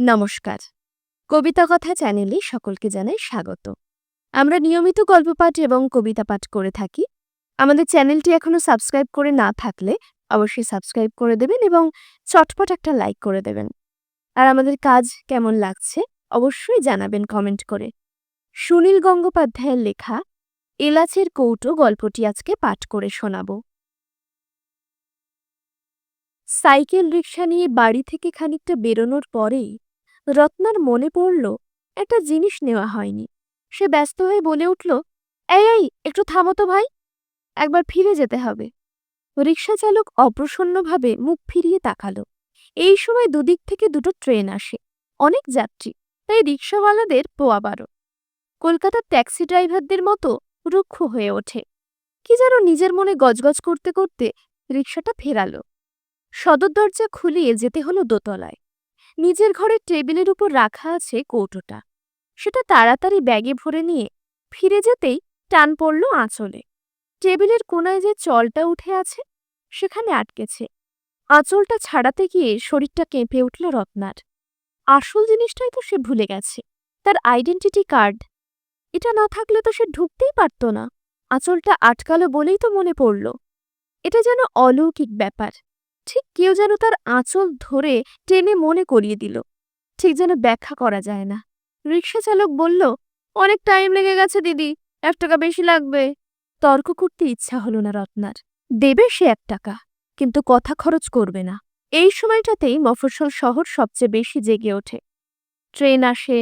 নমস্কার। কবিতা কথা চ্যানেলে সকলকে জানাই স্বাগত। আমরা নিয়মিত গল্প পাঠ এবং কবিতা পাঠ করে থাকি। আমাদের চ্যানেলটি এখনও সাবস্ক্রাইব করে না থাকলে অবশ্যই সাবস্ক্রাইব করে দেবেন এবং চটপট একটা লাইক করে দেবেন। আর আমাদের কাজ কেমন লাগছে অবশ্যই জানাবেন কমেন্ট করে। সুনীল গঙ্গোপাধ্যায়ের লেখা, এলাচের কৌটো গল্পটি আজকে পাঠ করে শোনাব। সাইকেল রিক্সা নিয়ে বাড়ি থেকে খানিকটা বেরোনোর পরেই রত্নার মনে পড়ল, একটা জিনিস নেওয়া হয়নি। সে ব্যস্ত হয়ে বলে উঠল, এই এই, একটু থামো তো ভাই। একবার ফিরে যেতে হবে। রিক্সা চালক অপ্রসন্নভাবে মুখ ফিরিয়ে তাকালো। এই সময় দুদিক থেকে দুটো ট্রেন আসে। অনেক যাত্রী, তাই রিক্সাওয়ালাদের পোয়া বারো। কলকাতার ট্যাক্সি ড্রাইভারদের মতো রুক্ষ হয়ে ওঠে। কি যেন নিজের মনে গজগজ করতে করতে রিক্সাটা ফেরালো। সদর দরজা খুলিয়ে যেতে হলো দোতলায়। নিজের ঘরের টেবিলের উপর রাখা আছে কৌটোটা। সেটা তাড়াতাড়ি ব্যাগে ভরে নিয়ে ফিরে যেতেই টান পড়ল আঁচলে। টেবিলের কোনায় যে চলটা উঠে আছে, সেখানে আটকেছে। আঁচলটা ছাড়াতে গিয়ে শরীরটা কেঁপে উঠল রত্নার। আসল জিনিসটাই তো সে ভুলে গেছে, তার আইডেন্টিটি কার্ড। এটা না থাকলে তো সে ঢুকতেই পারত না। আঁচলটা আটকালো বলেই তো মনে পড়ল। এটা যেন অলৌকিক ব্যাপার। ঠিক কেউ যেন তার আঁচল ধরে টেনে মনে করিয়ে দিল। ঠিক যেন ব্যাখ্যা করা যায় না। রিক্সা চালক বলল, অনেক টাইম লেগে গেছে, দিদি। এক টাকা বেশি লাগবে। তর্ক করতে ইচ্ছা হলো না রত্নার। দেবে সে এক টাকা, কিন্তু কথা খরচ করবে না। এই সময়টাতেই মফস্বল শহর সবচেয়ে বেশি জেগে ওঠে। ট্রেন আসে,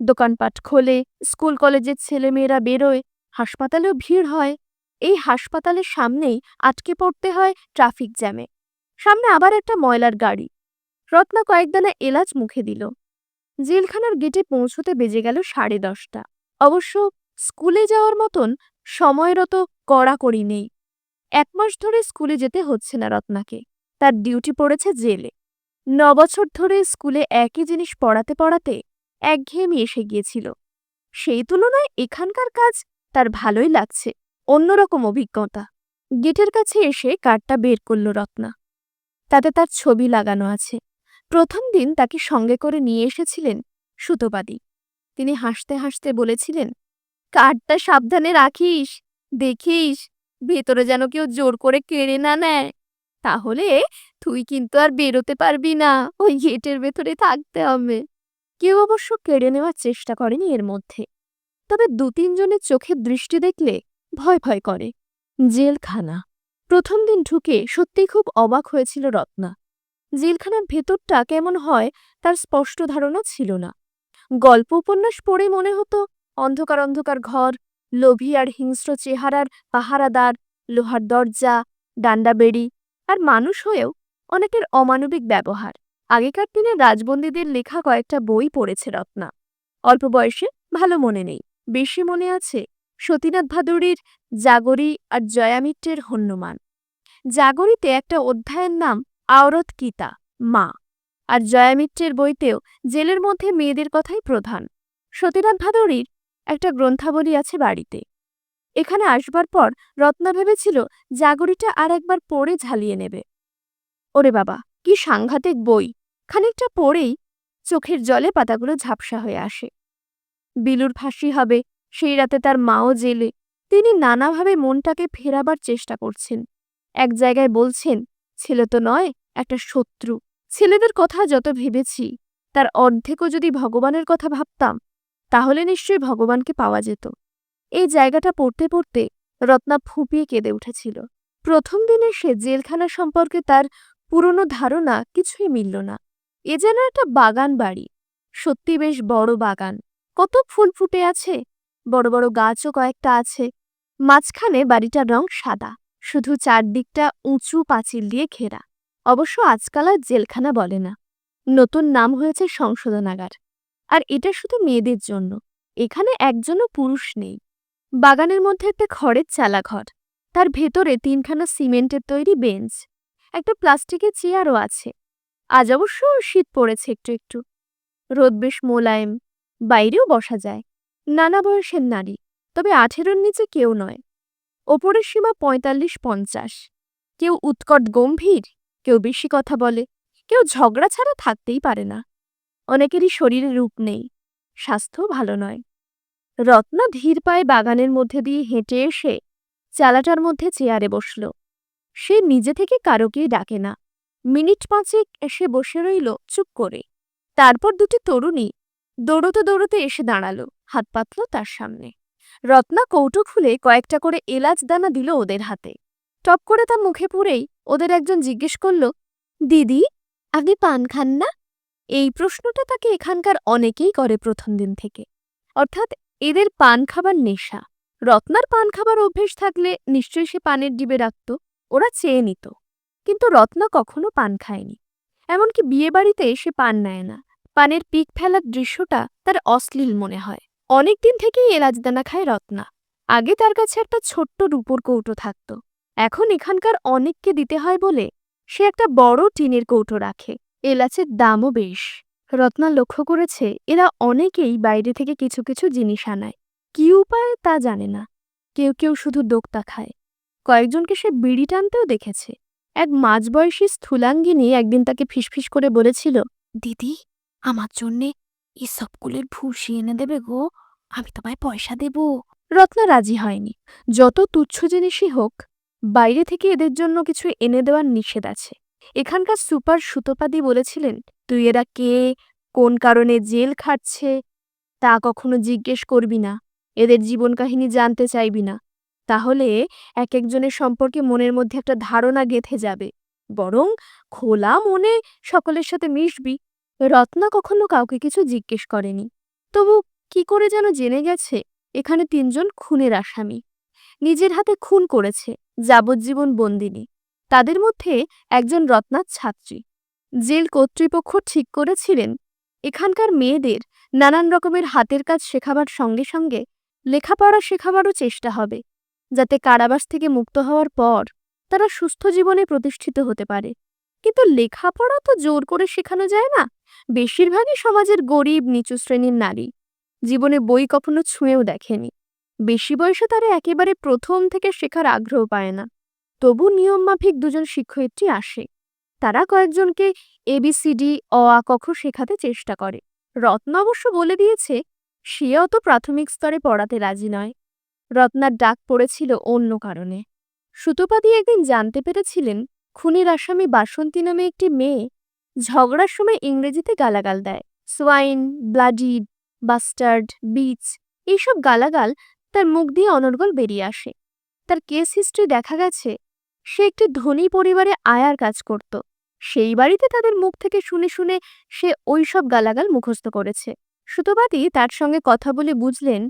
দোকানপাট খোলে, স্কুল কলেজের ছেলেমেয়েরা বেরোয়, হাসপাতালেও ভিড় হয়। এই হাসপাতালের সামনেই আটকে পড়তে হয় ট্রাফিক জ্যামে। সামনে আবার একটা ময়লার গাড়ি। রত্না কয়েকদানা এলাচ মুখে দিল। জেলখানার গেটে পৌঁছতে বেজে গেল সাড়ে দশটা। অবশ্য স্কুলে যাওয়ার মতন সময়রত কড়াকড়ি নেই। এক মাস ধরে স্কুলে যেতে হচ্ছে না রত্নাকে। তার ডিউটি পড়েছে জেলে। বছর ধরে স্কুলে একই জিনিস পড়াতে পড়াতে একঘেয়েমি এসে গিয়েছিল। সেই তুলনায় এখানকার কাজ তার ভালোই লাগছে। অন্যরকম অভিজ্ঞতা। গেটের কাছে এসে কার্ডটা বের করল রত্না। তাতে তার ছবি লাগানো আছে। প্রথম দিন তাকে সঙ্গে করে নিয়ে এসেছিলেন সুতোবাদী তিনি হাসতে হাসতে বলেছিলেন কার্ডটা সাবধানে রাখিস, দেখিস, ভেতরে যেন কেউ জোর করে কেড়ে না নেয়। তাহলে তুই কিন্তু আর বেরোতে পারবি না, ওই গেটের ভেতরে থাকতে হবে কেউ অবশ্য কেড়ে নেওয়ার চেষ্টা করেনি এর মধ্যে। তবে দু তিনজনের চোখের দৃষ্টি দেখলে ভয় ভয় করে। জেলখানা। প্রথম দিন ঢুকে সত্যিই খুব অবাক হয়েছিল রত্না। জেলখানার ভেতরটা কেমন হয় তার স্পষ্ট ধারণা ছিল না। গল্প উপন্যাস পড়ে মনে হতো অন্ধকার অন্ধকার ঘর, লোভী আর হিংস্র চেহারার পাহারাদার, লোহার দরজা, ডান্ডা বেড়ি আর মানুষ হয়েও অনেকের অমানবিক ব্যবহার। আগেকার দিনে রাজবন্দীদের লেখা কয়েকটা বই পড়েছে রত্না। অল্প বয়সে ভালো মনে নেই, বেশি মনে আছে সতীনাথ ভাদুরীর জাগরী আর জয়ামিত্রের হন্যমান জাগরীতে একটা অধ্যায়ের নাম আওরত কিতা মা। আর জয়ামিত্রের বইতেও জেলের মধ্যে মেয়েদের কথাই প্রধান। সতীনাথ ভাদুরীর একটা গ্রন্থাবলী আছে বাড়িতে। এখানে আসবার পর রত্না ভেবেছিল জাগরীটা আর একবার পড়ে ঝালিয়ে নেবে। ওরে বাবা, কি সাংঘাতিক বই। খানিকটা পড়েই চোখের জলে পাতাগুলো ঝাপসা হয়ে আসে। বিলুর ফাঁসি হবে সেই রাতে তার মাও জেলে। তিনি নানাভাবে মনটাকে ফেরাবার চেষ্টা করছেন। এক জায়গায় বলছেন, ছেলে তো নয়, একটা শত্রু। ছেলেদের কথা যত ভেবেছি, তার অর্ধেকও যদি ভগবানের কথা ভাবতাম, তাহলে নিশ্চয়ই ভগবানকে পাওয়া যেত। এই জায়গাটা পড়তে পড়তে রত্না ফুপিয়ে কেঁদে উঠেছিল। প্রথম দিনে সে জেলখানা সম্পর্কে তার পুরনো ধারণা কিছুই মিলল না। এ যেন একটা বাগান বাড়ি সত্যি বেশ বড় বাগান। কত ফুল ফুটে আছে বড় বড় গাছও কয়েকটা আছে। মাঝখানে বাড়িটার রং সাদা, শুধু চারদিকটা উঁচু পাঁচিল দিয়ে ঘেরা। অবশ্য আজকাল আর জেলখানা বলে না। নতুন নাম হয়েছে সংশোধনাগার। আর এটা শুধু মেয়েদের জন্য। এখানে একজনও পুরুষ নেই। বাগানের মধ্যে একটা খড়ের চালাঘর। তার ভেতরে তিনখানা সিমেন্টের তৈরি বেঞ্চ। একটা প্লাস্টিকের চেয়ারও আছে। আজ অবশ্য শীত পড়েছে একটু একটু। রোদ বেশ মোলায়েম। বাইরেও বসা যায়। নানা বয়সের নারী, তবে আঠেরোর নিচে কেউ নয়। ওপরের সীমা পঁয়তাল্লিশ পঞ্চাশ। কেউ উৎকট গম্ভীর, কেউ বেশি কথা বলে, কেউ ঝগড়া ছাড়া থাকতেই পারে না। অনেকেরই শরীরে রূপ নেই স্বাস্থ্য ভালো নয়। রত্না ধীর পায়ে বাগানের মধ্যে দিয়ে হেঁটে এসে চালাটার মধ্যে চেয়ারে বসল। সে নিজে থেকে কারোকেই ডাকে না। মিনিট পাঁচেক এসে বসে রইল চুপ করে। তারপর দুটি তরুণী দৌড়তে দৌড়তে এসে দাঁড়াল। হাত পাতল তার সামনে। রত্না কৌটো খুলে কয়েকটা করে এলাচ দানা দিল ওদের হাতে। টপ করে তা মুখে পুরেই ওদের একজন জিজ্ঞেস করল, দিদি, আপনি পান খান না? এই প্রশ্নটা তাকে এখানকার অনেকেই করে প্রথম দিন থেকে। অর্থাৎ এদের পান খাবার নেশা। রত্নার পান খাবার অভ্যেস থাকলে নিশ্চয়ই সে পানের ডিবে রাখত, ওরা চেয়ে নিত। কিন্তু রত্না কখনো পান খায়নি। এমনকি বিয়েবাড়িতে সে পান নেয় না। পানের পিক ফেলার দৃশ্যটা তার অশ্লীল মনে হয়। অনেকদিন থেকেই এলাচদানা খায় রত্না। আগে তার কাছে একটা ছোট্ট রূপোর কৌটো থাকত। এখন এখানকার অনেককে দিতে হয় বলে সে একটা বড় টিনের কৌটো রাখে। এলাচের দামও বেশ। রত্না লক্ষ্য করেছে, এরা অনেকেই বাইরে থেকে কিছু কিছু জিনিস আনায়। কি উপায়ে তা জানে না। কেউ কেউ শুধু দোক্তা খায়। কয়েকজনকে সে বিড়ি টানতেও দেখেছে। এক মাঝবয়সী স্থূলাঙ্গিনী একদিন তাকে ফিসফিস করে বলেছিল, দিদি, আমার জন্যে ইসবগুলের ভুসি এনে দেবে গো। আমি তোমায় পয়সা দেব। রত্না রাজি হয়নি। যত তুচ্ছ জিনিসই হোক, বাইরে থেকে এদের জন্য কিছু এনে দেওয়ার নিষেধ আছে। এখানকার সুপার সুতোপাদি বলেছিলেন, তুই এরা কে? কোন কারণে জেল খাটছে? তা কখনো জিজ্ঞেস করবি না। এদের জীবন কাহিনী জানতে চাইবি না। তাহলে এক একজনের সম্পর্কে মনের মধ্যে একটা ধারণা গেঁথে যাবে। বরং খোলা মনে সকলের সাথে মিশবি। রত্না কখনো কাউকে কিছু জিজ্ঞেস করেনি। তবু কি করে যেন জেনে গেছে, এখানে তিনজন খুনের আসামি। নিজের হাতে খুন করেছে, যাবজ্জীবন বন্দিনী। তাদের মধ্যে একজন রত্নার ছাত্রী। জেল কর্তৃপক্ষ ঠিক করেছিলেন, এখানকার মেয়েদের নানান রকমের হাতের কাজ শেখাবার সঙ্গে সঙ্গে লেখাপড়া শেখাবারও চেষ্টা হবে, যাতে কারাবাস থেকে মুক্ত হওয়ার পর তারা সুস্থ জীবনে প্রতিষ্ঠিত হতে পারে। কিন্তু লেখাপড়া তো জোর করে শেখানো যায় না, বেশিরভাগই সমাজের গরিব, নিচু শ্রেণির নারী। জীবনে বই কখনো ছুঁয়েও দেখেনি। বেশি বয়সে তারা একেবারে প্রথম থেকে শেখার আগ্রহ পায় না। তবু নিয়মমাফিক দুজন শিক্ষয়িত্রী আসে। তারা কয়েকজনকে এবিসিডি অ, আ কখ শেখাতে চেষ্টা করে। রত্ন অবশ্য বলে দিয়েছে, সে অত প্রাথমিক স্তরে পড়াতে রাজি নয়। রত্নার ডাক পড়েছিল অন্য কারণে। সুতোপাদি একদিন জানতে পেরেছিলেন, খুনের আসামি বাসন্তী নামে একটি মেয়ে ঝগড়ার সময় ইংরেজিতে গালাগাল দেয়। সোয়াইন, ব্লাডি বাস্টার্ড বিচ এইসব গালাগাল তার মুখ দিয়ে অনর্গল বেরিয়ে আসে। তার কেস হিস্ট্রি দেখা গেছে, সে একটি ধনী পরিবারে আয়ার কাজ করত। সেই বাড়িতে তাদের মুখ থেকে শুনে শুনে সে ওই সব গালাগাল মুখস্থ করেছে। সুতোবাদী তার সঙ্গে কথা বলে বুঝলেন,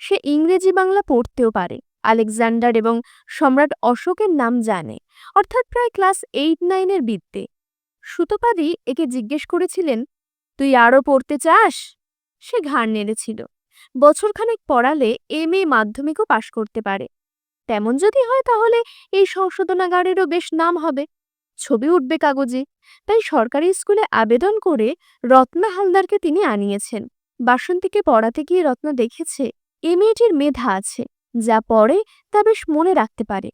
সে ইংরেজি বাংলা পড়তেও পারে। আলেকজান্ডার এবং সম্রাট অশোকের নাম জানে, অর্থাৎ প্রায় ক্লাস এইট নাইনের বিদ্যে সুতোপাদি একে জিজ্ঞেস করেছিলেন, তুই আরও পড়তে চাস? সে ঘাড় নেড়েছিল। বছরখানেক পড়ালে এম এ মাধ্যমিকও পাশ করতে পারে। তেমন যদি হয় তাহলে এই সংশোধনাগারেরও বেশ নাম হবে। ছবি উঠবে কাগজে। তাই সরকারি স্কুলে আবেদন করে রত্না হালদারকে তিনি আনিয়েছেন। বাসন্তীকে পড়াতে গিয়ে রত্না দেখেছে এ মেয়েটির মেধা আছে, যা পড়ে তা বেশ মনে রাখতে পারে।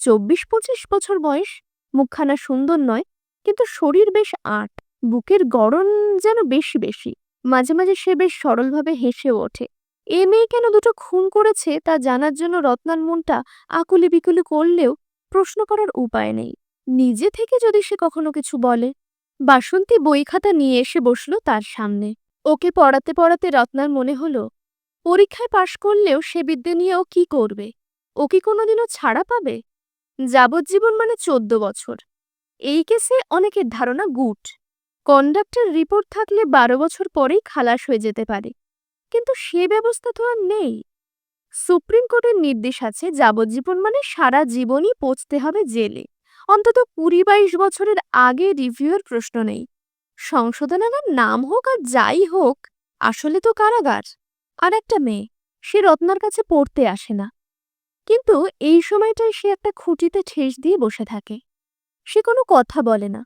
চব্বিশ পঁচিশ বছর বয়স, মুখখানা সুন্দর নয়, কিন্তু শরীর বেশ আট, বুকের গড়ন যেন বেশি বেশি। মাঝে মাঝে সে বেশ সরলভাবে হেসেও ওঠে। এ মেয়ে কেন দুটো খুন করেছে তা জানার জন্য রত্নার মনটা আকুলি বিকুলি করলেও প্রশ্ন করার উপায় নেই। নিজে থেকে যদি সে কখনো কিছু বলে। বাসন্তী বই খাতা নিয়ে এসে বসল তার সামনে। ওকে পড়াতে পড়াতে রত্নার মনে হলো, পরীক্ষায় পাশ করলেও সে বিদ্যে নিয়ে ও কি করবে? ও কি কোনোদিনও ছাড়া পাবে? যাবজ্জীবন মানে চোদ্দ বছর। এই কেসে অনেকের ধারণা গুট। কন্ডাক্টর রিপোর্ট থাকলে বারো বছর পরেই খালাস হয়ে যেতে পারে। কিন্তু সে ব্যবস্থা তো আর নেই। সুপ্রিম কোর্টের নির্দেশ আছে, যাবজ্জীবন মানে সারা জীবনই পচতে হবে জেলে। অন্তত কুড়ি বাইশ বছরের আগে রিভিউয়ের প্রশ্ন নেই। সংশোধনাগার নাম হোক আর যাই হোক, আসলে তো কারাগার। আর একটা মেয়ে, সে রত্নার কাছে পড়তে আসে না। কিন্তু এই সময়টায় সে একটা খুঁটিতে ঠেস দিয়ে বসে থাকে। সে কোনো কথা বলে না।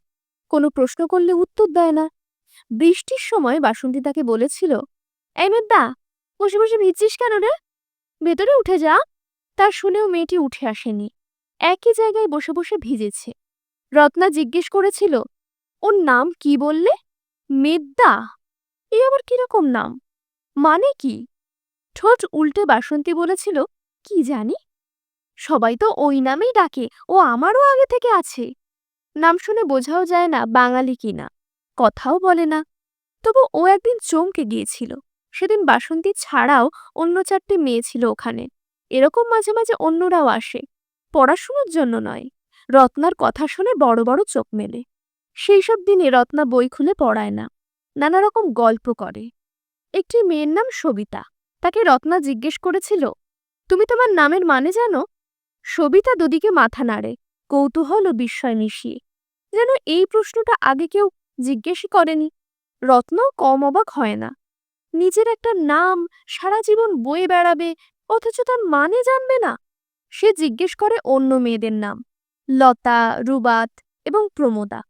কোনো প্রশ্ন করলে উত্তর দেয় না। বৃষ্টির সময় বাসন্তী তাকে বলেছিল, এই মেদা বসে বসে ভিজছিস কেন রে? ভেতরে উঠে যা। তা শুনেও মেয়েটি উঠে আসেনি। একই জায়গায় বসে বসে ভিজেছে। রত্না জিজ্ঞেস করেছিল, ওর নাম কি বললে? মেদ্দা। এ আবার কীরকম নাম? মানে কি? ঠোঁট উল্টে বাসন্তী বলেছিল, কি জানি? সবাই তো ওই নামেই ডাকে। ও আমারও আগে থেকে আছে। নাম শুনে বোঝাও যায় না বাঙালি কিনা কথাও বলে না। তবু ও একদিন চমকে গিয়েছিল। সেদিন বাসন্তী ছাড়াও অন্য চারটে মেয়ে ছিল ওখানে। এরকম মাঝে মাঝে অন্যরাও আসে। পড়াশুনোর জন্য নয়। রত্নার কথা শুনে বড় বড় চোখ মেলে। সেই সব দিনে রত্না বই খুলে পড়ায় না। নানা রকম গল্প করে। একটি মেয়ের নাম সবিতা। তাকে রত্না জিজ্ঞেস করেছিল, তুমি তোমার নামের মানে জানো? সবিতা দুদিকে মাথা নাড়ে। কৌতূহল ও বিস্ময় মিশিয়ে। যেন এই প্রশ্নটা আগে কেউ জিজ্ঞেসই করেনি রত্নও কম অবাক হয় না নিজের একটা নাম সারা জীবন বয়ে বেড়াবে অথচ তার মানে জানবে না সে জিজ্ঞেস করে অন্য মেয়েদের নাম লতা রুবাত এবং প্রমোদা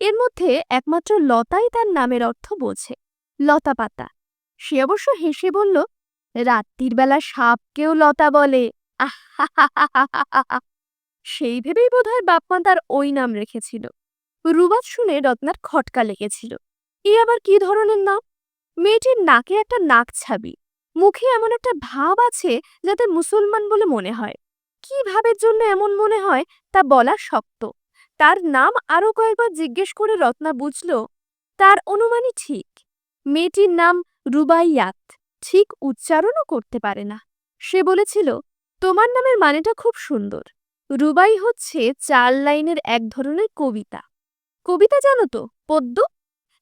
এর মধ্যে একমাত্র লতাই তার নামের অর্থ বোঝে লতা পাতা সে অবশ্য হেসে বলল রাত্রির বেলা সাপকেও লতা বলে আহ্হাহাহাহাহা। সেই ভেবেই বোধহয় বাপমা তার ওই নাম রেখেছিল। রুবাত শুনে রত্নার খটকা লেগেছিল। এ আবার কি ধরনের নাম? মেয়েটির নাকে একটা নাক ছাবি মুখে এমন একটা ভাব আছে যাতে মুসলমান বলে মনে হয়। কি ভাবের জন্য এমন মনে হয় তা বলা শক্ত। তার নাম আরও কয়েকবার জিজ্ঞেস করে রত্না বুঝল, তার অনুমানই ঠিক। মেয়েটির নাম রুবাইয়াত। ঠিক উচ্চারণও করতে পারে না। সে বলেছিল, তোমার নামের মানেটা খুব সুন্দর। রুবাই হচ্ছে চার লাইনের এক ধরনের কবিতা। কবিতা জানো তো, পদ্য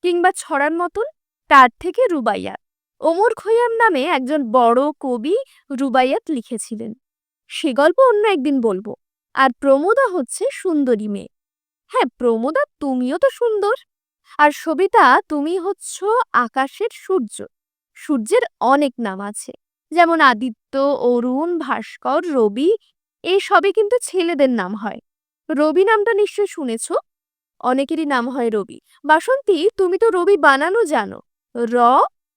কিংবা ছড়ার মতন, তার থেকে রুবাইয়াত ওমর খৈয়াম নামে একজন বড় কবি রুবাইয়াত লিখেছিলেন। সে গল্প অন্য একদিন বলব। আর প্রমোদা হচ্ছে সুন্দরী মেয়ে। হ্যাঁ প্রমোদা, তুমিও তো সুন্দর। আর সবিতা, তুমি হচ্ছ আকাশের সূর্য। সূর্যের অনেক নাম আছে। যেমন আদিত্য, অরুণ, ভাস্কর, রবি এই সবে কিন্তু ছেলেদের নাম হয়। রবি নামটা নিশ্চয় শুনেছ? অনেকেরই নাম হয় রবি। বাসন্তী, তুমি তো রবি বানানো জানো। র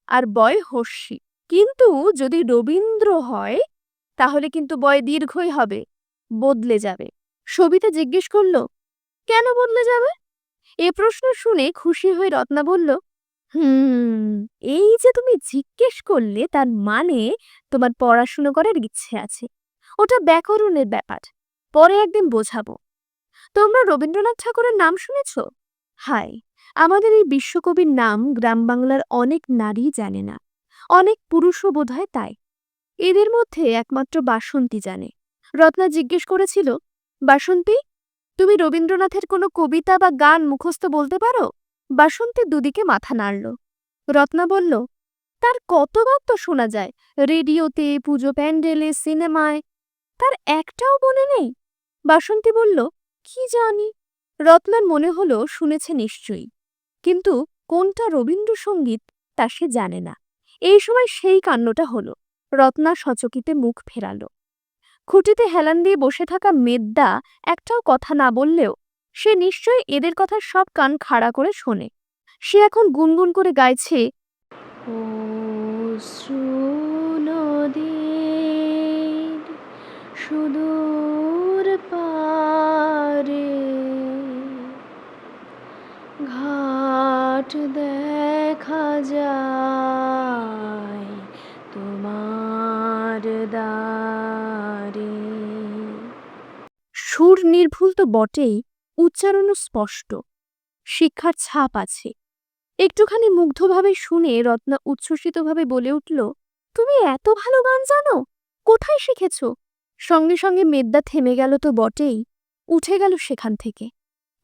আর বয় হস্যি কিন্তু যদি রবীন্দ্র হয়, তাহলে কিন্তু বয় দীর্ঘই হবে। বদলে যাবে। সবিতা জিজ্ঞেস করল, কেন বদলে যাবে? এ প্রশ্ন শুনে খুশি হয়ে রত্না বলল, হুম, এই যে তুমি জিজ্ঞেস করলে, তার মানে তোমার পড়াশুনো করার ইচ্ছে আছে। ওটা ব্যাকরণের ব্যাপার। পরে একদিন বোঝাবো। তোমরা রবীন্দ্রনাথ ঠাকুরের নাম শুনেছ? হাই আমাদের এই বিশ্বকবির নাম গ্রাম বাংলার অনেক নারী জানে না। অনেক পুরুষও বোধহয় তাই। এদের মধ্যে একমাত্র বাসন্তী জানে। রত্না জিজ্ঞেস করেছিল, বাসন্তী, তুমি রবীন্দ্রনাথের কোনো কবিতা বা গান মুখস্থ বলতে পারো? বাসন্তী দুদিকে মাথা নাড়ল। রত্না বলল, তার কতবার তো শোনা যায়। রেডিওতে, পুজো প্যান্ডেলে, সিনেমায় তার একটাও মনে নেই। বাসন্তী বলল, কি জানি? রত্নার মনে হলো, শুনেছে নিশ্চয়ই। কিন্তু কোনটা রবীন্দ্রসঙ্গীত তা সে জানে না। এই সময় সেই কান্নটা হলো। রত্না সচকিতে মুখ ফেরালো। খুঁটিতে হেলান দিয়ে বসে থাকা মেদ্দা একটাও কথা না বললেও সে নিশ্চয়ই এদের কথা সব কান খাড়া করে শোনে। সে এখন গুনগুন করে গাইছে, ও সুদূর পারে ঘাট দেখা যায় তোমার দ্বারে সুর নির্ভুল তো বটেই, উচ্চারণও স্পষ্ট, শিক্ষার ছাপ আছে। একটুখানি মুগ্ধভাবে শুনে রত্না উচ্ছ্বসিতভাবে বলে উঠল, তুমি এত ভালো গান জানো? কোথায় শিখেছ? সঙ্গে সঙ্গে মেদ্দা থেমে গেল তো বটেই, উঠে গেল সেখান থেকে।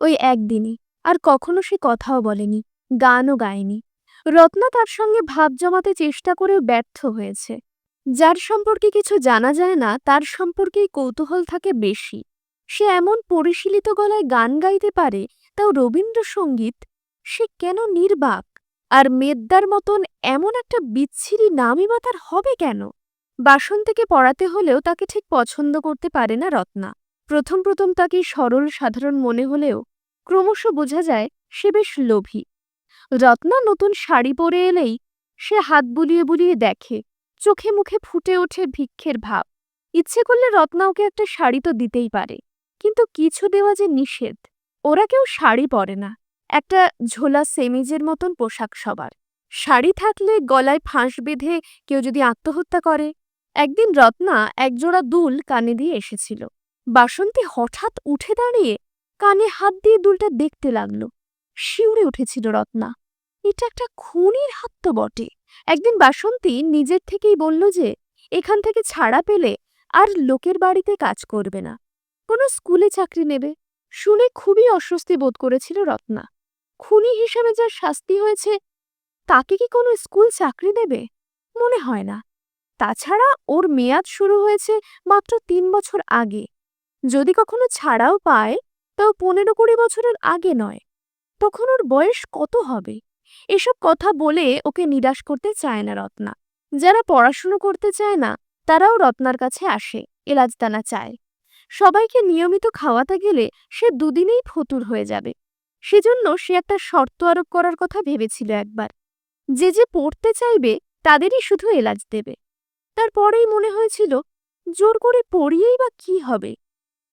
ওই একদিনই, আর কখনো সে কথাও বলেনি, গানও গায়নি। রত্না তার সঙ্গে ভাব জমাতে চেষ্টা করেও ব্যর্থ হয়েছে। যার সম্পর্কে কিছু জানা যায় না, তার সম্পর্কেই কৌতূহল থাকে বেশি। সে এমন পরিশীলিত গলায় গান গাইতে পারে, তাও রবীন্দ্রসঙ্গীত? সে কেন নির্বাক? আর মেদ্দার মতন এমন একটা বিচ্ছিরি নামই বা তার হবে কেন? বাসন্তীকে পড়াতে হলেও তাকে ঠিক পছন্দ করতে পারে না রত্না। প্রথম প্রথম তাকে সরল, সাধারণ মনে হলেও ক্রমশ বোঝা যায় সে বেশ লোভী। রত্না নতুন শাড়ি পরে এলেই সে হাত বুলিয়ে বুলিয়ে দেখে, চোখে মুখে ফুটে ওঠে ভিক্ষের ভাব। ইচ্ছে করলে রত্না ওকে একটা শাড়ি তো দিতেই পারে, কিন্তু কিছু দেওয়া যে নিষেধ, ওরা কেউ শাড়ি পরে না। একটা ঝোলা সেমিজের মতন পোশাক সবার। শাড়ি থাকলে গলায় ফাঁস বেঁধে কেউ যদি আত্মহত্যা করে একদিন রত্না একজোড়া দুল কানে দিয়ে এসেছিল। বাসন্তী হঠাৎ উঠে দাঁড়িয়ে কানে হাত দিয়ে দুলটা দেখতে লাগল। শিউরে উঠেছিল রত্না। এটা একটা খুনির হাত তো বটে। একদিন বাসন্তী নিজের থেকেই বলল যে, এখান থেকে ছাড়া পেলে আর লোকের বাড়িতে কাজ করবে না। কোনো স্কুলে চাকরি নেবে। শুনে খুবই অস্বস্তি বোধ করেছিল রত্না। খুনি হিসেবে যার শাস্তি হয়েছে, তাকে কি কোনো স্কুল চাকরি দেবে? মনে হয় না। তাছাড়া ওর মেয়াদ শুরু হয়েছে মাত্র তিন বছর আগে। যদি কখনো ছাড়াও পায়, তাও পনেরো কুড়ি বছরের আগে নয়। তখন ওর বয়স কত হবে? এসব কথা বলে ওকে নিরাশ করতে চায় না রত্না। যারা পড়াশুনো করতে চায় না, তারাও রত্নার কাছে আসে এলাজদানা চায়। সবাইকে নিয়মিত খাওয়াতে গেলে সে দুদিনেই ফতুর হয়ে যাবে। সেজন্য সে একটা শর্ত আরোপ করার কথা ভেবেছিল একবার। যে যে পড়তে চাইবে, তাদেরই শুধু এলাজ দেবে। তারপরেই মনে হয়েছিল, জোর করে পড়িয়েই বা কি হবে?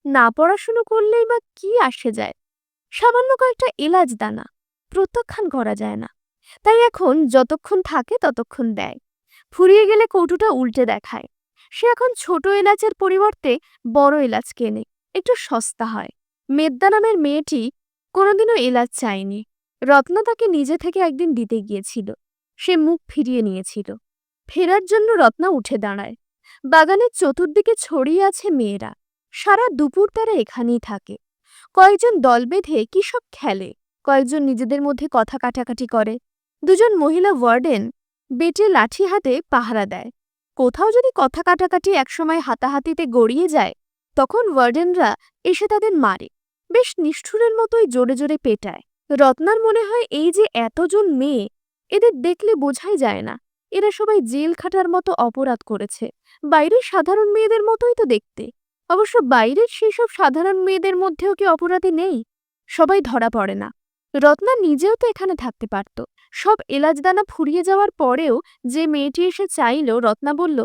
না পড়াশুনো করলেই বা কি আসে যায়? সামান্য কয়েকটা এলাজ দানা, প্রত্যাখ্যান করা যায় না। তাই এখন যতক্ষণ থাকে ততক্ষণ দেয়। ফুরিয়ে গেলে কৌটুটা উল্টে দেখায়। সে এখন ছোট এলাচের পরিবর্তে বড় এলাচ কেনে, একটু সস্তা হয়। মেদ্দা নামের মেয়েটি কোনোদিনও এলাচ চায়নি। রত্ন তাকে নিজে থেকে একদিন দিতে গিয়েছিল। সে মুখ ফিরিয়ে নিয়েছিল। ফেরার জন্য রত্না উঠে দাঁড়ায়। বাগানের চতুর্দিকে ছড়িয়ে আছে মেয়েরা। সারা দুপুর তারা এখানেই থাকে। কয়েকজন দল বেঁধে কি সব খেলে? কয়েকজন নিজেদের মধ্যে কথা কাটাকাটি করে। দুজন মহিলা ওয়ার্ডেন বেটে লাঠি হাতে পাহারা দেয়। কোথাও যদি কথা কাটাকাটি একসময় হাতাহাতিতে গড়িয়ে যায়, তখন ওয়ার্ডেনরা এসে তাদের মারে। বেশ নিষ্ঠুরের মতোই জোরে জোরে পেটায়। রত্নার মনে হয় এই যে এতজন মেয়ে, এদের দেখলে বোঝাই যায় না। এরা সবাই জেল খাটার মতো অপরাধ করেছে। বাইরের সাধারণ মেয়েদের মতোই তো দেখতে। অবশ্য বাইরের সেসব সাধারণ মেয়েদের মধ্যেও কি অপরাধী নেই? সবাই ধরা পড়ে না। রত্না নিজেও তো এখানে থাকতে পারত। সব এলাজদানা ফুরিয়ে যাওয়ার পরেও যে মেয়েটি এসে চাইল, রত্না বলল,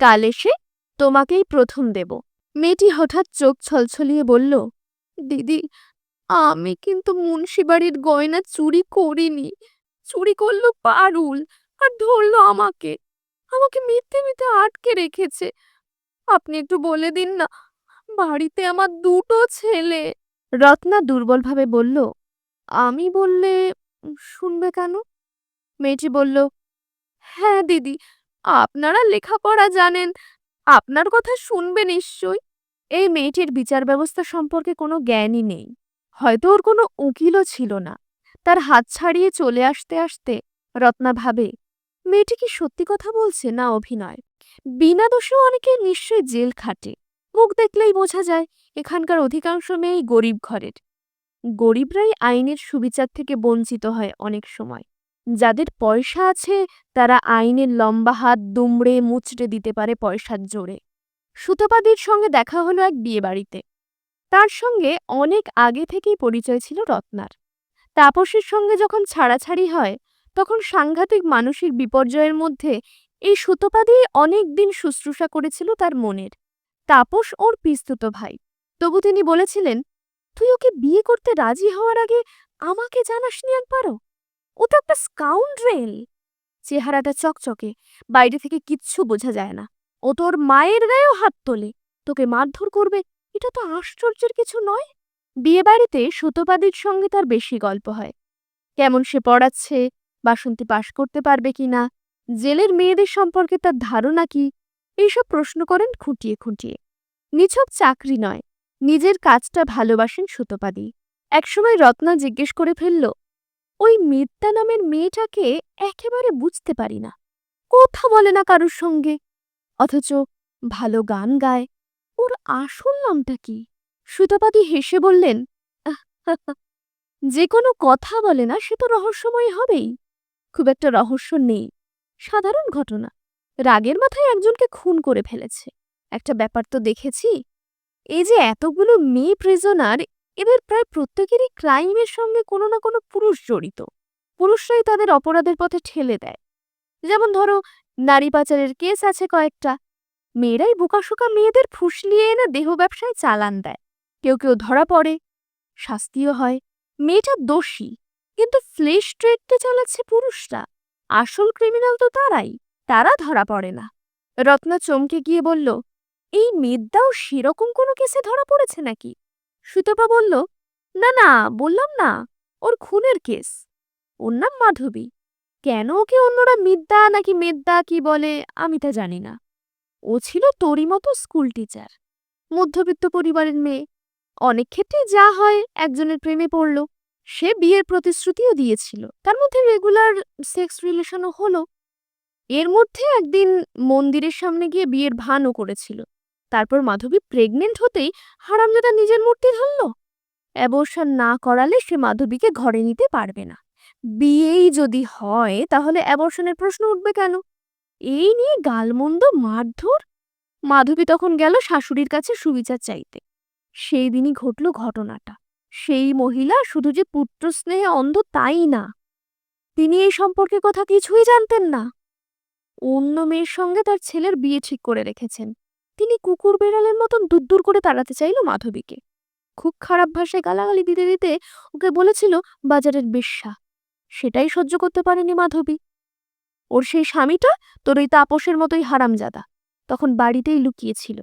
কাল এসে তোমাকেই প্রথম দেব। মেয়েটি হঠাৎ চোখ ছলছলিয়ে বলল, দিদি, আমি কিন্তু মুন্সিবাড়ির গয়না চুরি করিনি। চুরি করল পারুল। আর ধরলো আমাকে। আমাকে মিথ্যে মিথ্যে আটকে রেখেছে। আপনি একটু বলে দিন না, বাড়িতে আমার দুটো ছেলে। রত্না দুর্বলভাবে বলল, আমি বললে শুনবে কেন? মেয়েটি বলল হ্যাঁ দিদি, আপনারা লেখাপড়া জানেন, আপনার কথা শুনবে নিশ্চয় এই মেয়েটির বিচার ব্যবস্থা সম্পর্কে কোনো জ্ঞানই নেই। হয়তো ওর কোনো উকিলও ছিল না। তার হাত ছাড়িয়ে চলে আসতে আসতে রত্না ভাবে মেয়েটি কি সত্যি কথা বলছে না অভিনয়? বিনা দোষেও অনেকে নিশ্চয়ই জেল খাটে। মুখ দেখলেই বোঝা যায়, এখানকার অধিকাংশ মেয়েই গরিব ঘরের। গরিবরাই আইনের সুবিচার থেকে বঞ্চিত হয় অনেক সময়। যাদের পয়সা আছে, তারা আইনের লম্বা হাত দুমড়ে মুচড়ে দিতে পারে পয়সার জোরে। সুতপাদির সঙ্গে দেখা হলো এক বিয়েবাড়িতে। তার সঙ্গে অনেক আগে থেকেই পরিচয় ছিল রত্নার। তাপসের সঙ্গে যখন ছাড়াছাড়ি হয় তখন সাংঘাতিক মানসিক বিপর্যয়ের মধ্যে এই সুতপাদি অনেক দিন শুশ্রূষা করেছিল তার মনের। তাপস ওর পিস্তুত ভাই। তবু তিনি বলেছিলেন, তুই ওকে বিয়ে করতে রাজি হওয়ার আগে আমাকে জানাসনি একবারও? ও তো একটা স্কাউন্ড্রেল চেহারাটা চকচকে, বাইরে থেকে কিচ্ছু বোঝা যায় না। ও তোর মায়ের গায়েও হাত তোলে। তোকে মারধর করবে, এটা তো আশ্চর্যের কিছু নয়? বিয়েবাড়িতে সুতোপাদির সঙ্গে তার বেশি গল্প হয়। কেমন সে পড়াচ্ছে বাসন্তী পাশ করতে পারবে কি না? জেলের মেয়েদের সম্পর্কে তার ধারণা কি? এইসব প্রশ্ন করেন খুঁটিয়ে খুঁটিয়ে। নিছক চাকরি নয়, নিজের কাজটা ভালোবাসেন সুতোপাদি। একসময় রত্না জিজ্ঞেস করে ফেলল, ওই মিত্তা নামের মেয়েটাকে একেবারে বুঝতে পারি না। কথা বলে না কারোর সঙ্গে। অথচ ভালো গান গায়। ওর আসল নামটা কি? সুতপাদি হেসে বললেন যে কোনো কথা বলে না সে তো রহস্যময় হবেই। খুব একটা রহস্য নেই। সাধারণ ঘটনা। রাগের মাথায় একজনকে খুন করে ফেলেছে। একটা ব্যাপার তো দেখেছি। এই যে এতগুলো মেয়ে প্রিজনার এদের প্রায় প্রত্যেকেরই ক্রাইমের সঙ্গে কোনো না কোনো পুরুষ জড়িত। পুরুষরাই তাদের অপরাধের পথে ঠেলে দেয়। যেমন ধরো, নারী পাচারের কেস আছে কয়েকটা। মেয়েরাই বোকাশোকা মেয়েদের ফুসলিয়ে এনে দেহ ব্যবসায় চালান দেয়। কেউ কেউ ধরা পড়ে। শাস্তিও হয়। মেয়েটা দোষী। কিন্তু ফ্লেশ ট্রেডটা চালাচ্ছে পুরুষরা। আসল ক্রিমিনাল তো তারাই, তারা ধরা পড়ে না। রত্না চমকে গিয়ে বলল, এই মেদদাও সেরকম কোনো কেসে ধরা পড়েছে নাকি? সুতপা বলল, না না, বললাম না, ওর খুনের কেস। ওর নাম মাধবী। কেন ওকে অন্যরা মিদ্যা নাকি মেদ্দা কি বলে আমি তা জানি না। ও ছিল তোরই মতো স্কুল টিচার। মধ্যবিত্ত পরিবারের মেয়ে। অনেক ক্ষেত্রে যা হয় একজনের প্রেমে পড়ল। সে বিয়ের প্রতিশ্রুতিও দিয়েছিল। তার মধ্যে রেগুলার সেক্স রিলেশনও হলো। এর মধ্যে একদিন মন্দিরের সামনে গিয়ে বিয়ের ভানও করেছিল। তারপর মাধবী প্রেগনেন্ট হতেই হারামজাদা নিজের মূর্তি ধরল। অ্যাবর্শন না করালে সে মাধবীকে ঘরে নিতে পারবে না। বিয়েই যদি হয়, তাহলে অ্যাবর্শনের প্রশ্ন উঠবে কেন? এই নিয়ে গালমন্দ, মারধর। মাধবী তখন গেল শাশুড়ির কাছে সুবিচার চাইতে। সেই দিনই ঘটল ঘটনাটা। সেই মহিলা শুধু যে পুত্র স্নেহে অন্ধ তাই না। তিনি এই সম্পর্কে কথা কিছুই জানতেন না। অন্য মেয়ের সঙ্গে তার ছেলের বিয়ে ঠিক করে রেখেছেন। তিনি কুকুর বেড়ালের মতন দূর করে তাড়াতে চাইল মাধবীকে। খুব খারাপ ভাষায় গালাগালি দিতে দিতে ওকে বলেছিল, বাজারের বেশ্যা। সেটাই সহ্য করতে পারেনি মাধবী। ওর সেই স্বামীটা তোর ওই তাপসের মতোই হারামজাদা। তখন বাড়িতেই লুকিয়েছিল।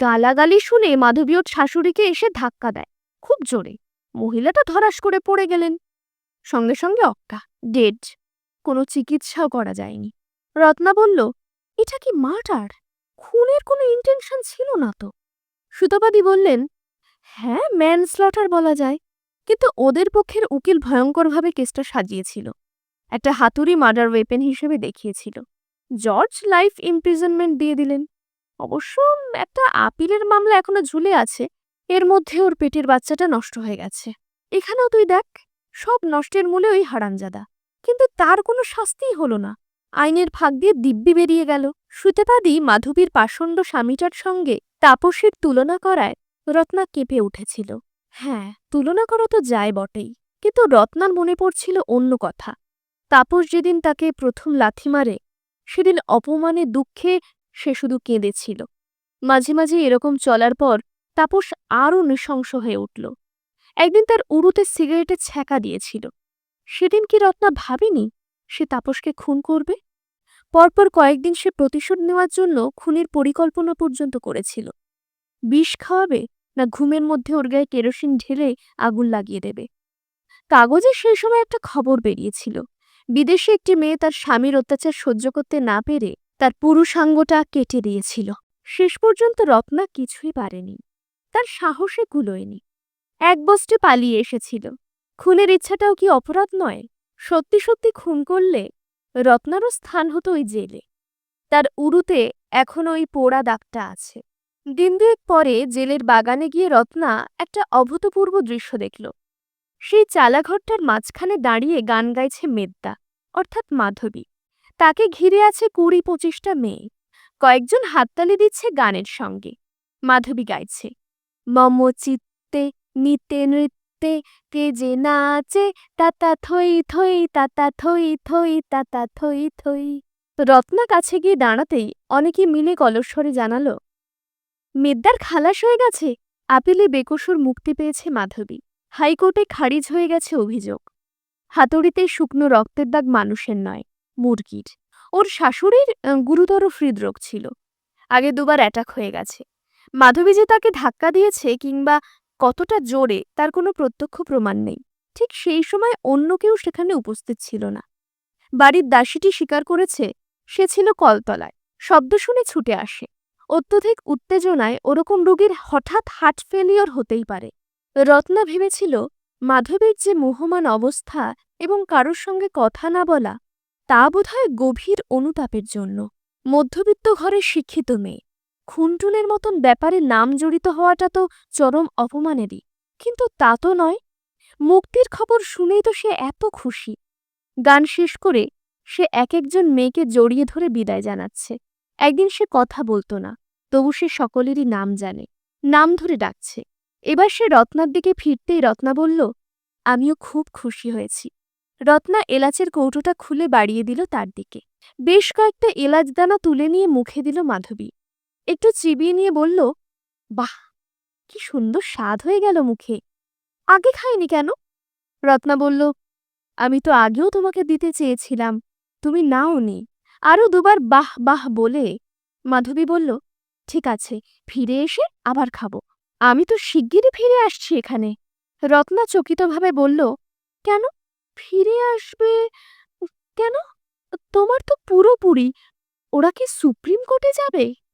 গালাগালি শুনে মাধবী ওর শাশুড়িকে এসে ধাক্কা দেয়। খুব জোরে। মহিলাটা ধরাস করে পড়ে গেলেন। সঙ্গে সঙ্গে অক্কা ডেড। কোনো চিকিৎসাও করা যায়নি। রত্না বলল, এটা কি মার্টার? খুনের কোনো ইন্টেনশন ছিল না তো? সুতপাদি বললেন হ্যাঁ ম্যান স্লটার বলা যায়। কিন্তু ওদের পক্ষের উকিল ভয়ঙ্করভাবে কেসটা সাজিয়েছিল। একটা হাতুড়ি মার্ডার ওয়েপেন হিসেবে দেখিয়েছিল। জর্জ লাইফ ইমপ্রিজনমেন্ট দিয়ে দিলেন। অবশ্য একটা আপিলের মামলা এখনও ঝুলে আছে। এর মধ্যে ওর পেটের বাচ্চাটা নষ্ট হয়ে গেছে। এখানেও তুই দেখ, সব নষ্টের মূলে ওই হারামজাদা। কিন্তু তার কোনো শাস্তিই হলো না। আইনের ফাঁক দিয়ে দিব্যি বেরিয়ে গেল। সুতেপাদি মাধবীর পাষণ্ড স্বামীটার সঙ্গে তাপসের তুলনা করায় রত্না কেঁপে উঠেছিল। হ্যাঁ তুলনা করা তো যায় বটেই, কিন্তু রত্নার মনে পড়ছিল অন্য কথা। তাপস যেদিন তাকে প্রথম লাথি মারে, সেদিন অপমানে দুঃখে সে শুধু কেঁদেছিল। মাঝে মাঝে এরকম চলার পর তাপস আরও নৃশংস হয়ে উঠল। একদিন তার উড়ুতে সিগারেটে ছ্যাঁকা দিয়েছিল। সেদিন কি রত্না ভাবেনি সে তাপসকে খুন করবে? পরপর কয়েকদিন সে প্রতিশোধ নেওয়ার জন্য খুনের পরিকল্পনা পর্যন্ত করেছিল। বিষ খাওয়াবে না ঘুমের মধ্যে ওর গায়ে কেরোসিন ঢেলে আগুন লাগিয়ে দেবে? কাগজে সেই সময় একটা খবর বেরিয়েছিল। বিদেশে একটি মেয়ে তার স্বামীর অত্যাচার সহ্য করতে না পেরে তার পুরুষাঙ্গটা কেটে দিয়েছিল। শেষ পর্যন্ত রত্না কিছুই পারেনি। তার সাহসে কুলোয়নি এক বস্তে পালিয়ে এসেছিল। খুনের ইচ্ছাটাও কি অপরাধ নয়? সত্যি সত্যি খুন করলে রত্নারও স্থান হতো ওই জেলে। তার উরুতে এখনও ওই পোড়া দাগটা আছে। দিন দুয়েক পরে জেলের বাগানে গিয়ে রত্না একটা অভূতপূর্ব দৃশ্য দেখল। সেই চালাঘরটার মাঝখানে দাঁড়িয়ে গান গাইছে মেদ্দা, অর্থাৎ মাধবী। তাকে ঘিরে আছে কুড়ি পঁচিশটা মেয়ে। কয়েকজন হাততালি দিচ্ছে গানের সঙ্গে। মাধবী গাইছে। মম চিত্তে, নিতে নৃত্যে, কে যে নাচে, তাতা থই থই, তাতা থই থই, তাতা থই থই। রত্না কাছে গিয়ে দাঁড়াতেই অনেকে মিলে কলস্বরে জানালো, মেদ্দার খালাস হয়ে গেছে? আপিলে বেকসুর মুক্তি পেয়েছে মাধবী। হাইকোর্টে খারিজ হয়ে গেছে অভিযোগ। হাতুড়িতে শুকনো রক্তের দাগ মানুষের নয়, মুরগির। ওর শাশুড়ির গুরুতর হৃদরোগ ছিল। আগে দুবার অ্যাটাক হয়ে গেছে। মাধবী যে তাকে ধাক্কা দিয়েছে কিংবা কতটা জোরে তার কোনো প্রত্যক্ষ প্রমাণ নেই। ঠিক সেই সময় অন্য কেউ সেখানে উপস্থিত ছিল না। বাড়ির দাসীটি স্বীকার করেছে, সে ছিল কলতলায়। শব্দ শুনে ছুটে আসে। অত্যধিক উত্তেজনায় ওরকম রোগীর হঠাৎ হার্ট ফেলিওর হতেই পারে। রত্না ভেবেছিল, মাধবীর যে মোহমান অবস্থা এবং কারোর সঙ্গে কথা না বলা, তা বোধহয় গভীর অনুতাপের জন্য। মধ্যবিত্ত ঘরের শিক্ষিত মেয়ে। খুনটুনের মতন ব্যাপারে নাম জড়িত হওয়াটা তো চরম অপমানেরই। কিন্তু তা তো নয়। মুক্তির খবর শুনেই তো সে এত খুশি। গান শেষ করে সে এক একজন মেয়েকে জড়িয়ে ধরে বিদায় জানাচ্ছে। একদিন সে কথা বলতো না, তবু সে সকলেরই নাম জানে, নাম ধরে ডাকছে। এবার সে রত্নার দিকে ফিরতেই রত্না বলল, আমিও খুব খুশি হয়েছি। রত্না এলাচের কৌটোটা খুলে বাড়িয়ে দিল তার দিকে। বেশ কয়েকটা এলাচ দানা তুলে নিয়ে মুখে দিল মাধবী। একটু চিবিয়ে নিয়ে বলল, বাহ, কি সুন্দর স্বাদ হয়ে গেল মুখে। আগে খাইনি কেন? রত্না বলল, আমি তো আগেও তোমাকে দিতে চেয়েছিলাম, তুমি নাওনি। আরও দুবার বাহ বাহ বলে। মাধবী বলল, ঠিক আছে, ফিরে এসে আবার খাব। আমি তো শিগগিরই ফিরে আসছি এখানে। রত্না চকিতভাবে বলল, কেন? ফিরে আসবে? কেন? তোমার তো পুরোপুরি। ওরা কি সুপ্রিম কোর্টে যাবে?